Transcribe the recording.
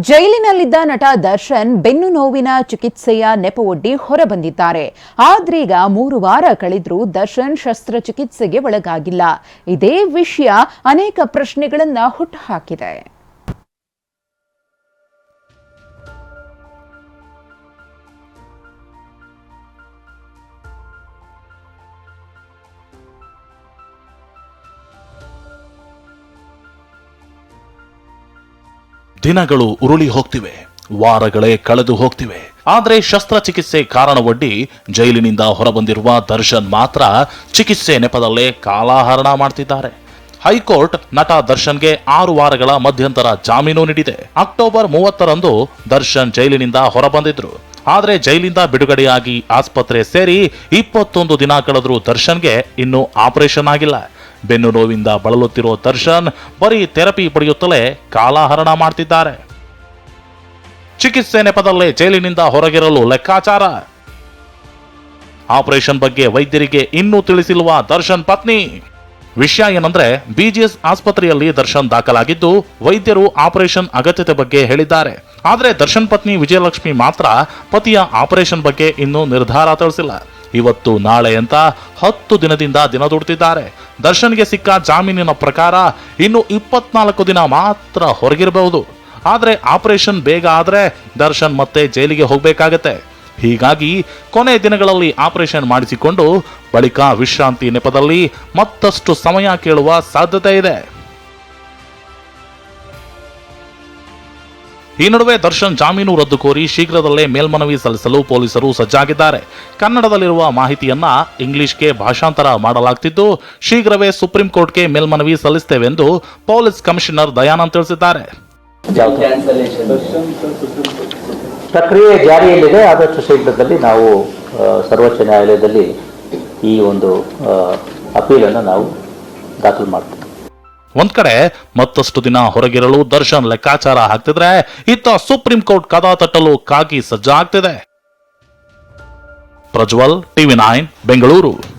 ಜೈಲಿನಲ್ಲಿದ್ದ ನಟ ದರ್ಶನ್ ಬೆನ್ನು ನೋವಿನ ಚಿಕಿತ್ಸೆಯ ನೆಪವೊಡ್ಡಿ ಹೊರಬಂದಿದ್ದಾರೆ. ಆದ್ರೀಗ ಮೂರು ವಾರ ಕಳೆದರೂ ದರ್ಶನ್ ಶಸ್ತ್ರಚಿಕಿತ್ಸೆಗೆ ಒಳಗಾಗಿಲ್ಲ. ಇದೇ ವಿಷಯ ಅನೇಕ ಪ್ರಶ್ನೆಗಳನ್ನ ಹುಟ್ಟುಹಾಕಿದೆ ದಿನಗಳು ಉರುಳಿ ಹೋಗ್ತಿವೆ, ವಾರಗಳೇ ಕಳೆದು ಹೋಗ್ತಿವೆ. ಆದರೆ ಶಸ್ತ್ರಚಿಕಿತ್ಸೆ ಕಾರಣವೊಡ್ಡಿ ಜೈಲಿನಿಂದ ಹೊರಬಂದಿರುವ ದರ್ಶನ್ ಮಾತ್ರ ಚಿಕಿತ್ಸೆ ನೆಪದಲ್ಲೇ ಕಾಲಾಹರಣ ಮಾಡ್ತಿದ್ದಾರೆ. ಹೈಕೋರ್ಟ್ ನಟ ದರ್ಶನ್ಗೆ ಆರು ವಾರಗಳ ಮಧ್ಯಂತರ ಜಾಮೀನು ನೀಡಿದೆ. ಅಕ್ಟೋಬರ್ ಮೂವತ್ತರಂದು ದರ್ಶನ್ ಜೈಲಿನಿಂದ ಹೊರಬಂದಿದ್ರು. ಆದರೆ ಜೈಲಿಂದ ಬಿಡುಗಡೆಯಾಗಿ ಆಸ್ಪತ್ರೆ ಸೇರಿ ಇಪ್ಪತ್ತೊಂದು ದಿನ ಕಳೆದರೂ ದರ್ಶನ್ಗೆ ಇನ್ನೂ ಆಪರೇಷನ್ ಆಗಿಲ್ಲ. ಬೆನ್ನು ನೋವಿಂದ ಬಳಲುತ್ತಿರುವ ದರ್ಶನ್ ಬರೀ ಥೆರಪಿ ಪಡೆಯುತ್ತಲೇ ಕಾಲಹರಣ ಮಾಡ್ತಿದ್ದಾರೆ. ಚಿಕಿತ್ಸೆ ನೆಪದಲ್ಲೇ ಜೈಲಿನಿಂದ ಹೊರಗಿರಲು ಲೆಕ್ಕಾಚಾರ. ಆಪರೇಷನ್ ಬಗ್ಗೆ ವೈದ್ಯರಿಗೆ ಇನ್ನೂ ತಿಳಿಸಿರುವ ದರ್ಶನ್ ಪತ್ನಿ, ವಿಷಯ ಏನಂದ್ರೆ ಬಿಜಿಎಸ್ ಆಸ್ಪತ್ರೆಯಲ್ಲಿ ದರ್ಶನ್ ದಾಖಲಾಗಿದ್ದು ವೈದ್ಯರು ಆಪರೇಷನ್ ಅಗತ್ಯತೆ ಬಗ್ಗೆ ಹೇಳಿದ್ದಾರೆ. ಆದರೆ ದರ್ಶನ್ ಪತ್ನಿ ವಿಜಯಲಕ್ಷ್ಮಿ ಮಾತ್ರ ಪತಿಯ ಆಪರೇಷನ್ ಬಗ್ಗೆ ಇನ್ನೂ ನಿರ್ಧಾರ ತಿಳಿಸಿಲ್ಲ. ಇವತ್ತು, ನಾಳೆ ಅಂತ ಹತ್ತು ದಿನದಿಂದ ದಿನ ದುಡ್ತಿದ್ದಾರೆ. ದರ್ಶನ್ಗೆ ಸಿಕ್ಕ ಜಾಮೀನಿನ ಪ್ರಕಾರ ಇನ್ನು ಇಪ್ಪತ್ನಾಲ್ಕು ದಿನ ಮಾತ್ರ ಹೊರಗಿರಬಹುದು. ಆದರೆ ಆಪರೇಷನ್ ಬೇಗ ಆದರೆ ದರ್ಶನ್ ಮತ್ತೆ ಜೈಲಿಗೆ ಹೋಗಬೇಕಾಗತ್ತೆ. ಹೀಗಾಗಿ ಕೊನೆ ದಿನಗಳಲ್ಲಿ ಆಪರೇಷನ್ ಮಾಡಿಸಿಕೊಂಡು ಬಳಿಕ ವಿಶ್ರಾಂತಿ ನೆಪದಲ್ಲಿ ಮತ್ತಷ್ಟು ಸಮಯ ಕೇಳುವ ಸಾಧ್ಯತೆ ಇದೆ. ಈ ನಡುವೆ ದರ್ಶನ್ ಜಾಮೀನು ರದ್ದು ಕೋರಿ ಶೀಘ್ರದಲ್ಲೇ ಮೇಲ್ಮನವಿ ಸಲ್ಲಿಸಲು ಪೊಲೀಸರು ಸಜ್ಜಾಗಿದ್ದಾರೆ. ಕನ್ನಡದಲ್ಲಿರುವ ಮಾಹಿತಿಯನ್ನ ಇಂಗ್ಲಿಷ್ಗೆ ಭಾಷಾಂತರ ಮಾಡಲಾಗ್ತಿದ್ದು, ಶೀಘ್ರವೇ ಸುಪ್ರೀಂ ಕೋರ್ಟ್ಗೆ ಮೇಲ್ಮನವಿ ಸಲ್ಲಿಸುತ್ತೇವೆಂದು ಪೊಲೀಸ್ ಕಮಿಷನರ್ ದಯಾನಂದ್ ತಿಳಿಸಿದ್ದಾರೆ. ಪ್ರಕ್ರಿಯೆ ಜಾರಿಯಲ್ಲಿದೆ, ಆದಷ್ಟು ಶೀಘ್ರದಲ್ಲಿ ನಾವು ಸರ್ವೋಚ್ಚ ನ್ಯಾಯಾಲಯದಲ್ಲಿ ಈ ಒಂದು ಅಪೀಲನ್ನು ನಾವು ದಾಖಲು ಮಾಡ್ತೀವಿ. ಒಂದ್ ಕಡೆ ಮತ್ತಷ್ಟು ದಿನ ಹೊರಗಿರಲು ದರ್ಶನ್ ಲೆಕ್ಕಾಚಾರ ಹಾಕ್ತಿದ್ರೆ ಇತ್ತ ಸುಪ್ರೀಂ ಕೋರ್ಟ್ ಕದ ತಟ್ಟಲು ಕಾಗಿ ಸಜ್ಜಾಗ್ತಿದೆ. Prajwal, TV nine, Bengaluru.